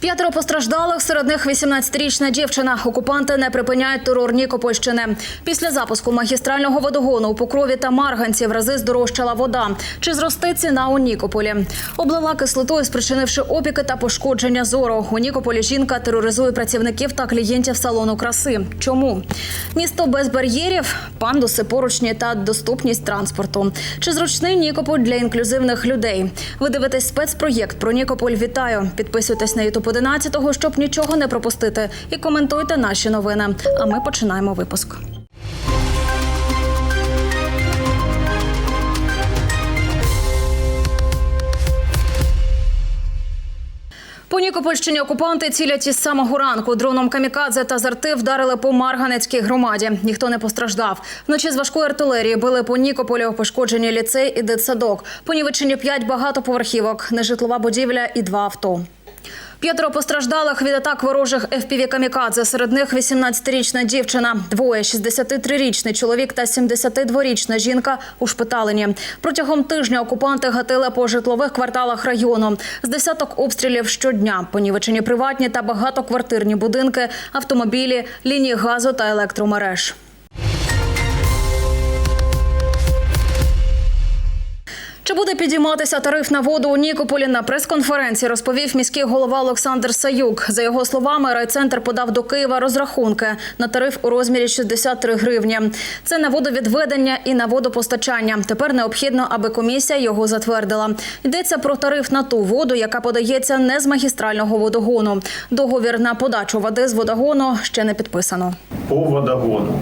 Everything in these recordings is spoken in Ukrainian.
П'ятеро постраждалих, серед них 18-річна дівчина. Окупанти не припиняють терор Нікопольщини. Після запуску магістрального водогону у Покрові та Марганці в рази здорожчала вода. Чи зросте ціна у Нікополі? Облила кислотою, спричинивши опіки та пошкодження зору. У Нікополі жінка тероризує працівників та клієнтів салону краси. Чому? Місто без бар'єрів, пандуси, поручні та доступність транспорту. Чи зручний Нікополь для інклюзивних людей? Ви дивитесь спецпроєкт про Нікополь. Вітаю! Підписуйтесь на Ютуб 11, щоб нічого не пропустити, і коментуйте наші новини. А ми починаємо випуск. По Нікопольщині окупанти цілять із самого ранку. Дроном камікадзе та зарти вдарили по Марганецькій громаді. Ніхто не постраждав. Вночі з важкої артилерії били по Нікополю, пошкоджені ліцей і дитсадок. Понівечені п'ять багатоповерхівок, нежитлова будівля і два авто. П'ятеро постраждалих від атак ворожих fpv камікадзе. Серед них 18-річна дівчина, двоє 63-річний чоловік та 72-річна жінка ушпиталені. Протягом тижня окупанти гатили по житлових кварталах району. З десяток обстрілів щодня. Понівечені приватні та багатоквартирні будинки, автомобілі, лінії газу та електромереж. Чи буде підійматися тариф на воду у Нікополі на прес-конференції, розповів міський голова Олександр Саюк. За його словами, райцентр подав до Києва розрахунки на тариф у розмірі 63 гривні. Це на водовідведення і на водопостачання. Тепер необхідно, аби комісія його затвердила. Йдеться про тариф на ту воду, яка подається не з магістрального водогону. Договір на подачу води з водогону ще не підписано. По водогону.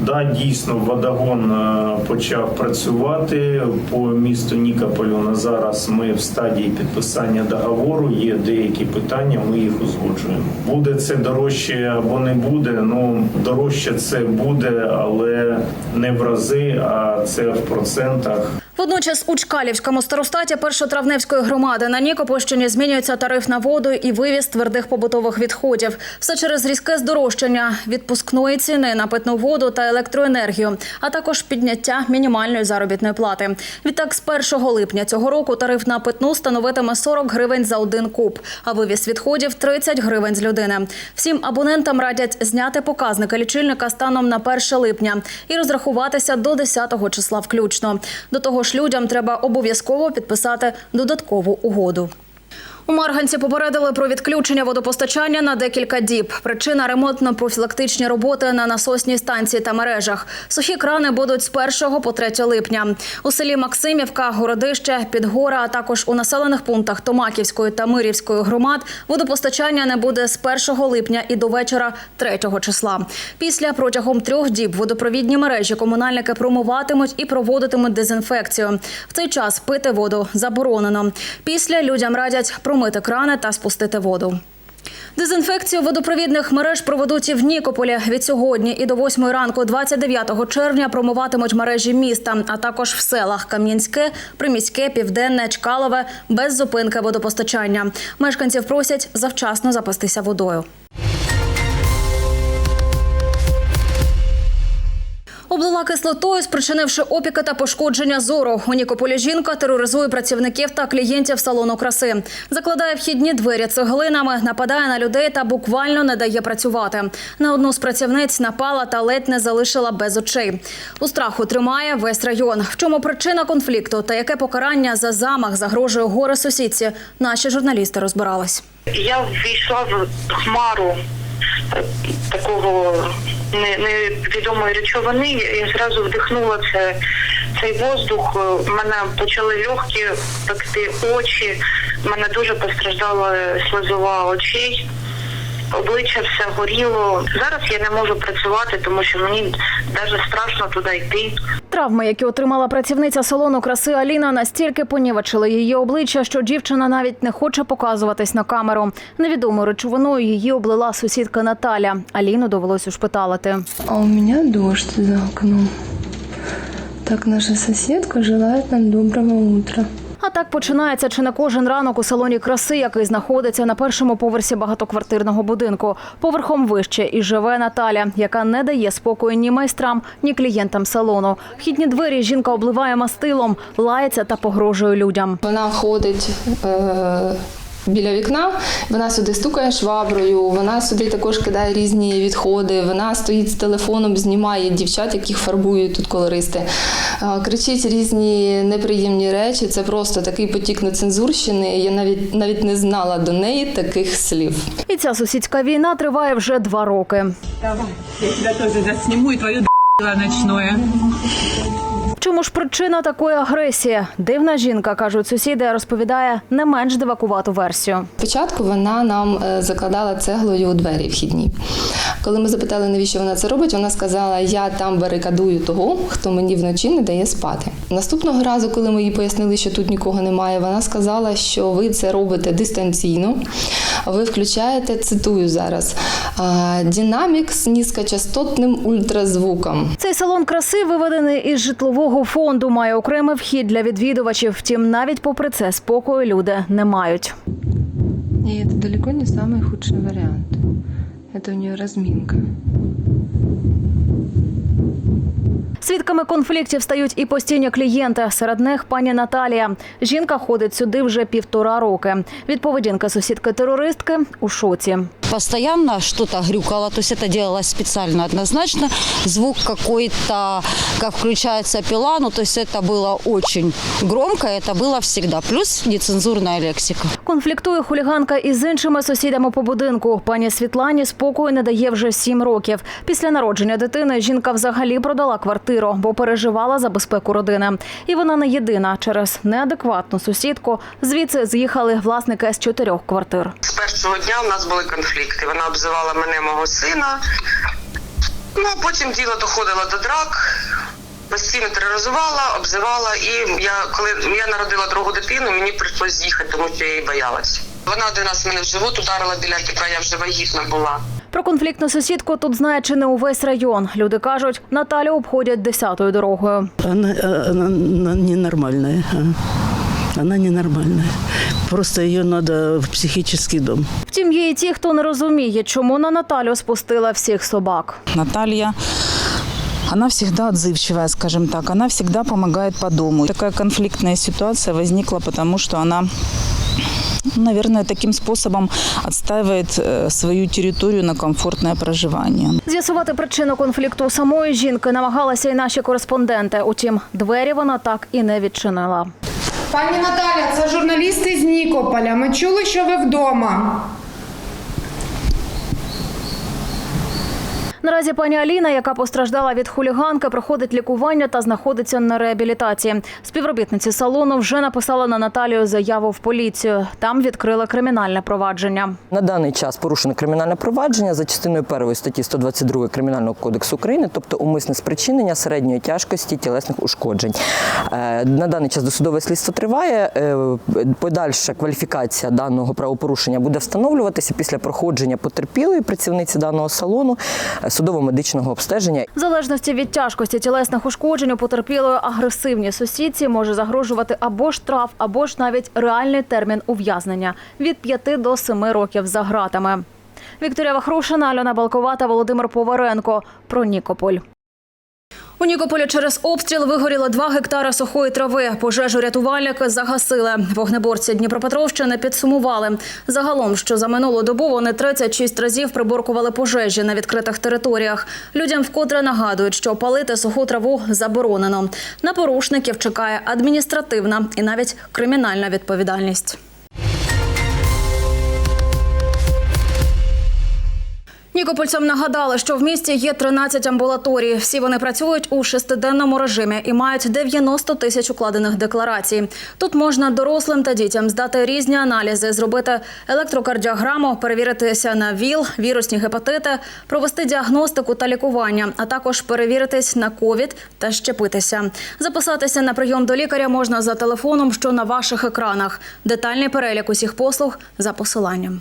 Да, дійсно, водогон е, почав працювати по місту Нікополю. На зараз ми в стадії підписання договору. Є деякі питання, ми їх узгоджуємо. Буде це дорожче або не буде. Ну дорожче це буде, але не в рази, а це в процентах. Водночас у Чкалівському старостаті першотравневської громади на Нікопольщині змінюється тариф на воду і вивіз твердих побутових відходів. Все через різке здорожчання відпускної ціни на питну воду та електроенергію, а також підняття мінімальної заробітної плати. Відтак, з 1 липня цього року тариф на питну становитиме 40 гривень за один куб, а вивіз відходів 30 гривень з людини. Всім абонентам радять зняти показники лічильника станом на 1 липня і розрахуватися до 10 числа включно. До того ж, людям треба обов'язково підписати додаткову угоду. У Марганці попередили про відключення водопостачання на декілька діб. Причина ремонтно-профілактичні роботи на насосній станції та мережах. Сухі крани будуть з 1 по 3 липня. У селі Максимівка, Городище, Підгора, а також у населених пунктах Томаківської та Мирівської громад водопостачання не буде з 1 липня і до вечора 3 числа. Після протягом трьох діб водопровідні мережі комунальники промиватимуть і проводитимуть дезінфекцію. В цей час пити воду заборонено. Після людям радять промити крани та спустити воду. Дезінфекцію водопровідних мереж проведуть і в Нікополі. Від сьогодні і до 8 ранку, 29 червня, промиватимуть мережі міста, а також в селах Кам'янське, Приміське, Південне, Чкалове без зупинки водопостачання. Мешканців просять завчасно запастися водою. Облила кислотою, спричинивши опіки та пошкодження зору. У Нікополі жінка тероризує працівників та клієнтів салону краси. Закладає вхідні двері цеглинами, нападає на людей та буквально не дає працювати. На одну з працівниць напала та ледь не залишила без очей. У страху тримає весь район. В чому причина конфлікту та яке покарання за замах загрожує горе сусідці? Наші журналісти розбирались. Я ввійшла в хмару такого не- невідомої речовини. Я зразу вдихнула це, цей воздух. е, Мене почали легкі пекти очі. Мене дуже постраждала слезова очей. Обличчя все горіло. Зараз я не можу працювати, тому що мені навіть страшно туди йти. Травми, які отримала працівниця салону краси Аліна, настільки понівечили її обличчя, що дівчина навіть не хоче показуватись на камеру. Невідомою речовиною її облила сусідка Наталя. Аліну довелось ушпиталити. А у мене дощ за окном. Так наша сусідка желає нам доброго утра. А так починається чи не кожен ранок у салоні краси, який знаходиться на першому поверсі багатоквартирного будинку. Поверхом вище і живе Наталя, яка не дає спокою ні майстрам, ні клієнтам салону. Вхідні двері жінка обливає мастилом, лається та погрожує людям. Вона ходить, е, біля вікна. Вона сюди стукає шваброю, вона сюди також кидає різні відходи. Вона стоїть з телефоном, знімає дівчат, яких фарбують тут колористи. Кричить різні неприємні речі. Це просто такий потік нецензурщини. Я навіть навіть не знала до неї таких слів. І ця сусідська війна триває вже два роки. Давай, я тебя тоже засниму и твое ночное. Чому ж причина такої агресії? Дивна жінка, кажуть сусіди, розповідає не менш дивакувату версію. Спочатку вона нам е, закладала цеглою у двері вхідні. Коли ми запитали, навіщо вона це робить, вона сказала: Я там барикадую того, хто мені вночі не дає спати. Наступного разу, коли ми їй пояснили, що тут нікого немає, вона сказала, що ви це робите дистанційно Ви включаєте, цитую зараз, «а, динамік з низькочастотним ультразвуком. Цей салон краси виведений із житлового фонду, має окремий вхід для відвідувачів. Втім, навіть попри це спокою люди не мають. И это далеко не самый худший вариант. Это у нее разминка. Свідками конфліктів стають і постійні клієнти. Серед них пані Наталія. Жінка ходить сюди вже півтора роки. Від поведінки сусідки терористки у шоці. постоянно что-то грюкало, то есть это делалось специально однозначно. Звук какой-то, как включается пила, ну то есть это было очень громко, это было всегда. Плюс нецензурная лексика. Конфліктує хуліганка із іншими сусідами по будинку. Пані Світлані спокою не дає вже сім років. Після народження дитини жінка взагалі продала квартиру, бо переживала за безпеку родини. І вона не єдина. Через неадекватну сусідку звідси з'їхали власники з чотирьох квартир. З першого дня у нас були конфлікти. Вона обзивала мене, мого сина. Ну, а потім діло доходило до драк. Постійно тероризувала, обзивала, і я коли я народила другу дитину, мені прийшлось з'їхати, тому що я її боялась. Вона один раз мене в живот ударила біля тепер я вже вагітна була. Про конфліктну сусідку тут знає чи не увесь район. Люди кажуть, Наталю обходять десятою дорогою. Она, э, она, она ненормальная. а. Она ненормальная. Просто ее надо в психический дом. Втім, є і ті, хто не розуміє, чому на Наталю спустила всіх собак. Наталья, она всегда отзывчивая, скажем так, она всегда помогает по дому. Такая конфликтная ситуация возникла, потому что она наверное, таким способом отстаивает э, свою територію на комфортне проживання. З'ясувати причину конфлікту самої жінки намагалися і наші кореспонденти. Утім, двері вона так і не відчинила. Пані Наталя, це журналісти з Нікополя. Ми чули, що ви вдома. Наразі пані Аліна, яка постраждала від хуліганки, проходить лікування та знаходиться на реабілітації. Співробітниці салону вже написала на Наталію заяву в поліцію. Там відкрили кримінальне провадження. На даний час порушено кримінальне провадження за частиною першої статті 122 Кримінального кодексу України, тобто умисне спричинення середньої тяжкості тілесних ушкоджень. Е, На даний час досудове слідство триває. Е, Подальша кваліфікація даного правопорушення буде встановлюватися після проходження потерпілої працівниці даного салону е, судово-медичного обстеження. В залежності від тяжкості тілесних ушкоджень у потерпілої агресивній сусідці може загрожувати або штраф, або ж навіть реальний термін ув'язнення від 5 до 7 років за гратами. Вікторія Вахрушина, Альона Балковата, Володимир Поваренко. Про Нікополь. У Нікополі через обстріл вигоріло 2 гектари сухої трави. Пожежу рятувальники загасили. Вогнеборці Дніпропетровщини підсумували. Загалом, що за минулу добу вони 36 разів приборкували пожежі на відкритих територіях. Людям вкотре нагадують, що палити суху траву заборонено. На порушників чекає адміністративна і навіть кримінальна відповідальність. Нікопольцям нагадали, що в місті є 13 амбулаторій. Всі вони працюють у шестиденному режимі і мають 90 тисяч укладених декларацій. Тут можна дорослим та дітям здати різні аналізи, зробити електрокардіограму, перевіритися на ВІЛ, вірусні гепатити, провести діагностику та лікування, а також перевіритись на ковід та щепитися. Записатися на прийом до лікаря можна за телефоном, що на ваших екранах. Детальний перелік усіх послуг за посиланням.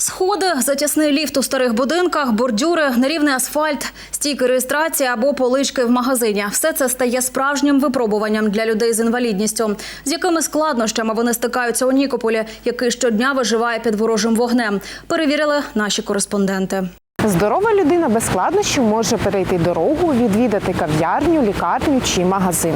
Сходи, затісний ліфт у старих будинках, бордюри, нерівний асфальт, стійки реєстрації або полички в магазині. Все це стає справжнім випробуванням для людей з інвалідністю, з якими складнощами вони стикаються у Нікополі, який щодня виживає під ворожим вогнем. Перевірили наші кореспонденти. Здорова людина без складнощів може перейти дорогу, відвідати кав'ярню, лікарню чи магазин.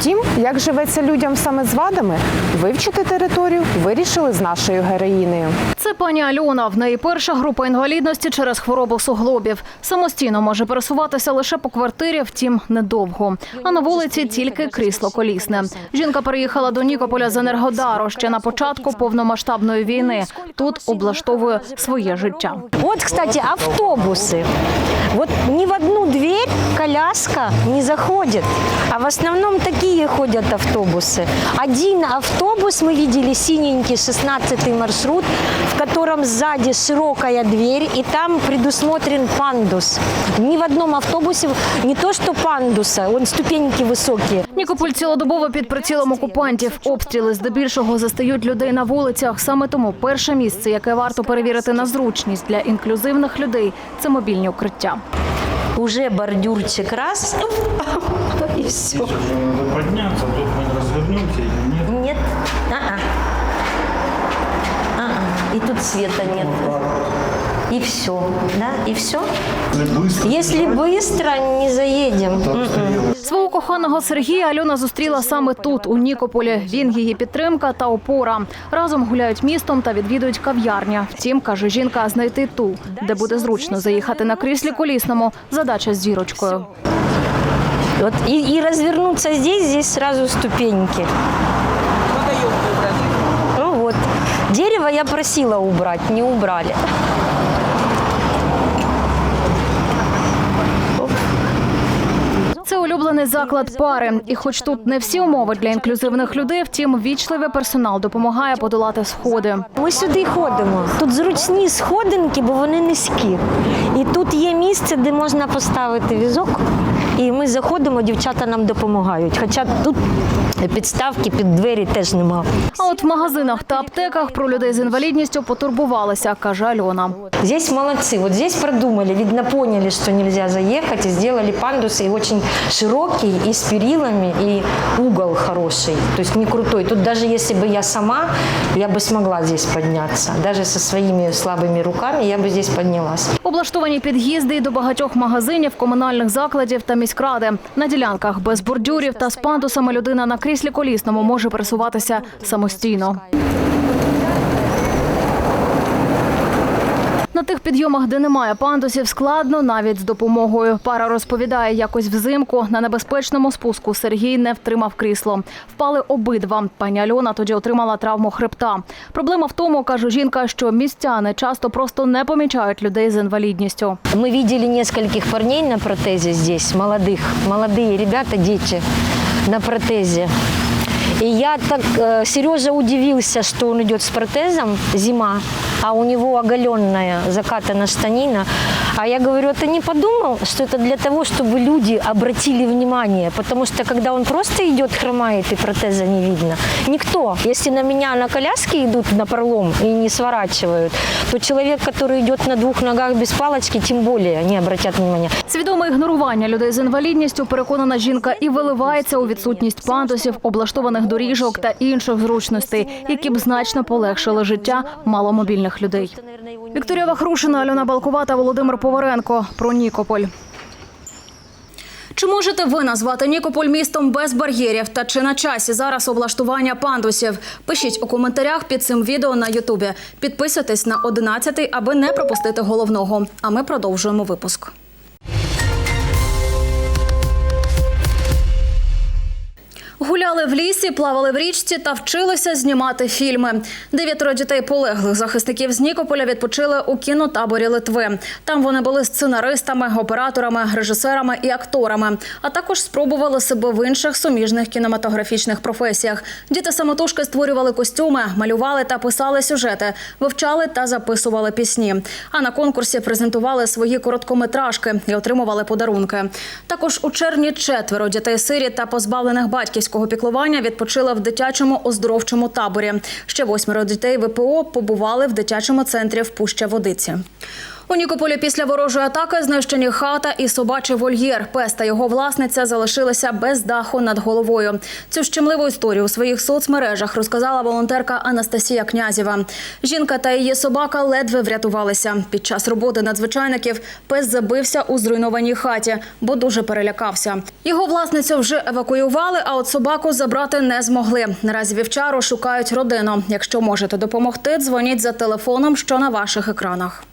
Втім, як живеться людям саме з вадами, вивчити територію вирішили з нашою героїнею. Це пані Альона. В неї перша група інвалідності через хворобу суглобів. Самостійно може пересуватися лише по квартирі, втім недовго. А на вулиці тільки крісло колісне. Жінка переїхала до Нікополя з Енергодару ще на початку повномасштабної війни. Тут облаштовує своє життя. Вот, кстати, автобусы. Вот ни в одну дверь коляска не заходит, а в основном такие ходят автобусы. Один автобус мы видели синенький, 16 маршрут, в котором сзади широкая дверь, и там предусмотрен пандус. Ни в одном автобусе не то что пандуса, он ступеньки высокие. Нікополь цілодобово під прицілом окупантів. Обстріли здебільшого застають людей на вулицях. Саме тому перше місце, яке варто перевірити на зручність для інклюзивних людей, це мобільні укриття. Уже бордюрчик раз, и все. Подняться, тут мы развернемся или нет? Нет. А-а. А-а. И тут света нет. И все. Да? И все. Если быстро, не заедем. Свого коханого Сергія Альона зустріла саме тут, у Нікополі. Він її підтримка та опора. Разом гуляють містом та відвідують кав'ярня. Втім, каже жінка, знайти ту, де буде зручно заїхати на кріслі колісному. Задача з зірочкою. Вот. И, и развернуться здесь, здесь сразу ступеньки. Ну вот. Дерево я просила убрать, не убрали. Це улюблений заклад пари. І хоч тут не всі умови для інклюзивних людей, втім, вічливий персонал допомагає подолати сходи. Ми сюди ходимо. Тут зручні сходинки, бо вони низькі. І тут є місце, де можна поставити візок. І ми заходимо, дівчата нам допомагають. Хоча тут підставки під двері теж немає. А от в магазинах та аптеках про людей з інвалідністю потурбувалися, каже Альона. Здесь молодцы. Вот здесь продумали, видно, поняли, что нельзя заехать, и сделали пандусы, и очень широкий, и с перилами, и угол хороший. То есть не крутой. Тут даже если бы я сама, я бы смогла здесь подняться. Даже со своими слабыми руками я бы здесь поднялась. Облаштовані під'їзди й до багатьох магазинів, комунальних закладів та міськради. На ділянках без бордюрів та з пандусами людина на кріслі колісному може пересуватися самостійно. На тих підйомах, де немає пандусів, складно навіть з допомогою. Пара розповідає, якось взимку на небезпечному спуску Сергій не втримав крісло. Впали обидва. Пані Альона тоді отримала травму хребта. Проблема в тому, каже жінка, що містяни часто просто не помічають людей з інвалідністю. Мы видели нескольких парней на протезе здесь, молодых, молодые ребята, дети на протезе. И я так, э, Сережа удивился, что он идет с протезом, зима, а у него оголенная закатана штанина. А я говорю, ты не подумал, что это для того, чтобы люди обратили внимание? Потому что когда он просто идет, хромает и протеза не видно. Никто. Если на меня на коляске идут на пролом и не сворачивают, то человек, который идет на двух ногах без палочки, тем более не обратят внимания. Свідоме ігнорування людей з інвалідністю, переконана жінка, і виливається у відсутність пандусів, облаштованих доріжок та інших зручностей, які б значно полегшили життя маломобільних людей. Вікторія Вахрушина, Альона Балкова та Володимир Поваренко про Нікополь. Чи можете ви назвати Нікополь містом без бар'єрів? Та чи на часі зараз облаштування пандусів? Пишіть у коментарях під цим відео на Ютубі. Підписуйтесь на 11, аби не пропустити головного. А ми продовжуємо випуск. Гуляли в лісі, плавали в річці та вчилися знімати фільми. Дев'ятеро дітей полеглих захисників з Нікополя відпочили у кінотаборі Литви. Там вони були сценаристами, операторами, режисерами і акторами, а також спробували себе в інших суміжних кінематографічних професіях. Діти самотужки створювали костюми, малювали та писали сюжети, вивчали та записували пісні. А на конкурсі презентували свої короткометражки і отримували подарунки. Також у червні четверо дітей сирі та позбавлених батьківського піклування відпочила в дитячому оздоровчому таборі. Ще восьмеро дітей ВПО побували в дитячому центрі в Пуща Водиці. У Нікополі після ворожої атаки знищені хата і собачий вольєр. Пес та його власниця залишилися без даху над головою. Цю щемливу історію у своїх соцмережах розказала волонтерка Анастасія Князєва. Жінка та її собака ледве врятувалися. Під час роботи надзвичайників пес забився у зруйнованій хаті, бо дуже перелякався. Його власницю вже евакуювали, а от собаку забрати не змогли. Наразі вівчару шукають родину. Якщо можете допомогти, дзвоніть за телефоном, що на ваших екранах.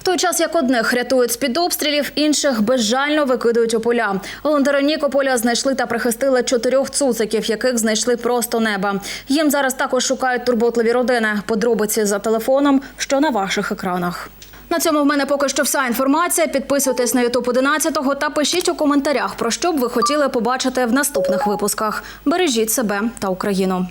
В той час, як одних рятують з-під обстрілів, інших безжально викидують у поля. Волонтери Нікополя знайшли та прихистили чотирьох цуциків, яких знайшли просто неба. Їм зараз також шукають турботливі родини. Подробиці за телефоном, що на ваших екранах. На цьому в мене поки що вся інформація. Підписуйтесь на Ютуб 11 та пишіть у коментарях, про що б ви хотіли побачити в наступних випусках. Бережіть себе та Україну.